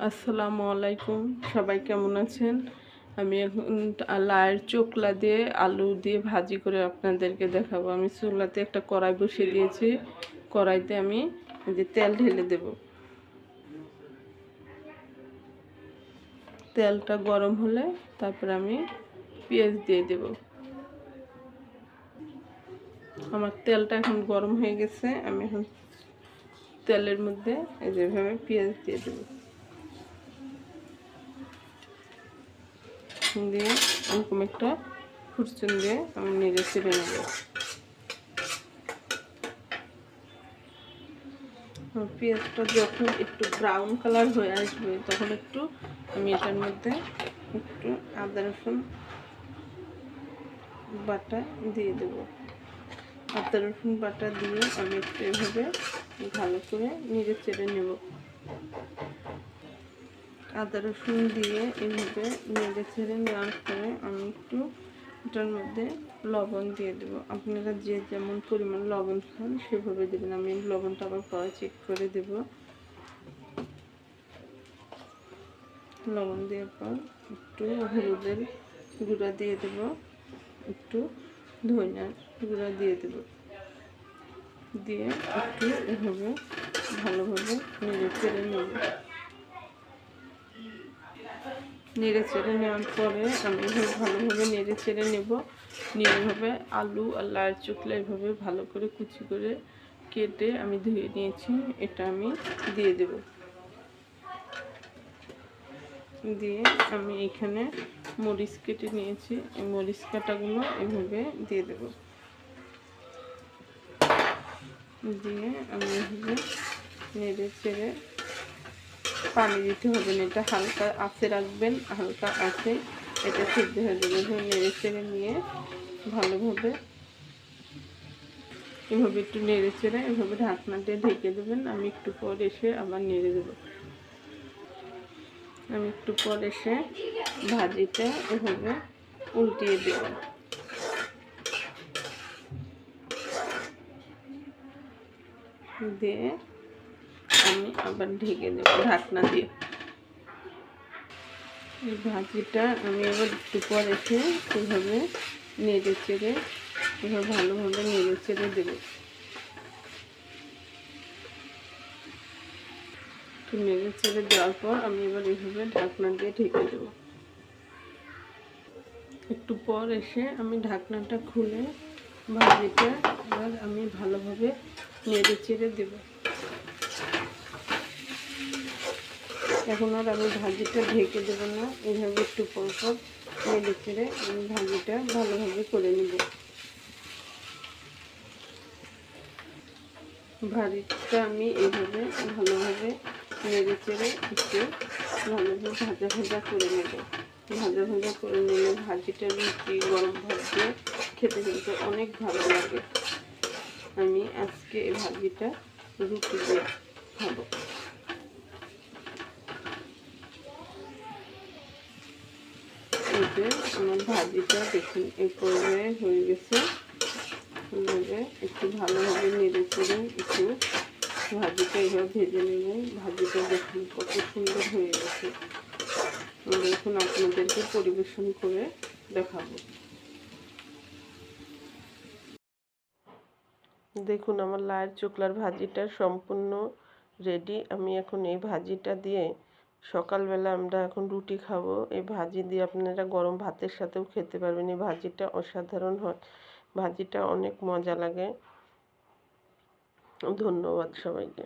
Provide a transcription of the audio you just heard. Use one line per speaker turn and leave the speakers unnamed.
আসসালামু আলাইকুম। সবাই কেমন আছেন? আমি এখন লায়ের চোকলা দিয়ে আলু দিয়ে ভাজি করে আপনাদেরকে দেখাবো। আমি চুলাতে একটা কড়াই বসিয়ে দিয়েছি। কড়াইতে আমি যে তেল ঢেলে দেব। তেলটা গরম হলে তারপর আমি পেঁয়াজ দিয়ে দেব। আমার তেলটা এখন গরম হয়ে গেছে। আমি এখন তেলের মধ্যে এই যেভাবে পেঁয়াজ দিয়ে দেবো। দিয়ে এরকম একটা ফুরচুন দিয়ে আমি নেড়ে চেড়ে নেব। পেঁয়াজটা যখন একটু ব্রাউন কালার হয়ে আসবে, তখন একটু আমি এটার মধ্যে একটু আদা, রসুন, বাটা দিয়ে দেব। আদা, রসুন, বাটা দিয়ে আমি একটু এভাবে ভালো করে নিজে চেড়ে নেব। আদা রসুন দিয়ে এইভাবে নেড়ে ছেড়ে নেওয়ার পরে আমি একটু এটার মধ্যে লবণ দিয়ে দেবো। আপনারা যে যেমন পরিমাণ লবণ খান সেভাবে দেবেন। আমি লবণটা আবার পরে চেক করে দেব। লবণ দেওয়ার পর একটু হলুদের গুঁড়া দিয়ে দেব। একটু ধনিয়া গুঁড়া দিয়ে দেব। দিয়ে একটু এভাবে ভালোভাবে নেড়ে চেড়ে নেব। নেড়ে চেড়ে নেওয়ার পরে আমি এভাবে ভালোভাবে নেড়ে চেড়ে নেব। নিয়ে এভাবে আলু আর লাল চুকলা এভাবে ভালো করে কুচি করে কেটে আমি ধুয়ে নিয়েছি। এটা আমি দিয়ে দেব। দিয়ে আমি এখানে মরিচ কেটে নিয়েছি। এই মরিচ কাটাগুলো এভাবে দিয়ে দেব। দিয়ে আমি এভাবে নেড়ে চেড়ে পানি দিতে হবে না, এটা হালকা আঁচে রাখবেন, হালকা আঁচে এটা সিদ্ধ হয়ে যাবে। এভাবে নেড়ে চেড়ে নিয়ে ভালোভাবে এভাবে একটু নেড়ে চেড়ে এভাবে ঢাকনা দিয়ে ঢেকে দেবেন। আমি একটু পর এসে আবার নেড়ে দেব। আমি একটু পর এসে ভাজিটা এভাবে উল্টিয়ে দেব। দিয়ে আমি আবার ঢেকে দেব, ঢাকনা দিয়ে। এই ভাজিটা আমি আবার একটু পর এসে এভাবে নেড়ে চেড়ে, এভাবে ভালোভাবে নেড়ে চেড়ে দেবো। একটু নেড়ে চেড়ে দেওয়ার পর আমি এবার এইভাবে ঢাকনা দিয়ে ঢেকে দেবো। একটু পর এসে আমি ঢাকনাটা খুলে ভাজিটা এবার আমি ভালোভাবে নেড়ে চেড়ে দেবো। এখন আর আমি ভাজিটা ঢেকে দেবো না। এইভাবে একটু পর পর নেড়ে আমি ভাজিটা ভালোভাবে করে নেব। ভাজিটা আমি এইভাবে ভালোভাবে নেড়ে চেড়ে একটু ভালোভাবে ভাজা ভাজা করে নেব। ভাজা ভাজা করে নিলে ভাজিটা রুটি, গরম ভাত দিয়ে খেতে কিন্তু অনেক ভালো লাগে। আমি আজকে এই ভাজিটা রুটি দিয়ে খাব। যে আমার ভাজিটা দেখুন এই পর্যায়ে হয়ে গেছে। এইভাবে একটু ভালোভাবে নেড়ে চেড়ে একটু ভাজিটা এইভাবে ভেজে নেব। ভাজিটা দেখুন কত সুন্দর হয়ে গেছে। এখন আপনাদেরকে পরিবেশন করে দেখাবো। দেখুন, আমার লায়ের চোকলার ভাজিটা সম্পূর্ণ রেডি আমি এখন এই ভাজিটা দিয়ে সকালবেলা আমরা এখন রুটি খাব। এই ভাজি দিয়ে আপনারা গরম ভাতের সাথেও খেতে পারবেন। এই ভাজিটা অসাধারণ হয়। ভাজিটা অনেক মজা লাগে। ধন্যবাদ সবাইকে।